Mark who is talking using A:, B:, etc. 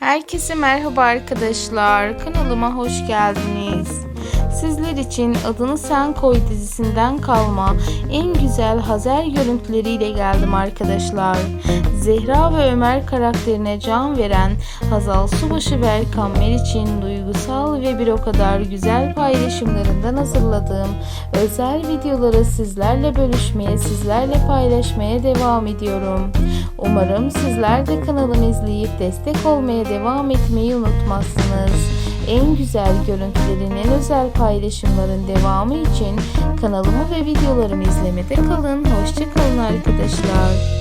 A: Herkese merhaba arkadaşlar. Kanalıma hoş geldiniz. Sizler için Adını Sen Koy dizisinden kalma en güzel Hazer görüntüleriyle geldim arkadaşlar. Zehra ve Ömer karakterine can veren Hazal Subaşı ve Erkan Meriç'in duygusal ve bir o kadar güzel paylaşımlarından hazırladığım özel videoları sizlerle bölüşmeye, sizlerle paylaşmaya devam ediyorum. Umarım sizler de kanalımı izleyip destek olmaya devam etmeyi unutmazsınız. En güzel görüntülerin, en özel paylaşımların devamı için kanalımı ve videolarımı izlemede kalın. Hoşçakalın arkadaşlar.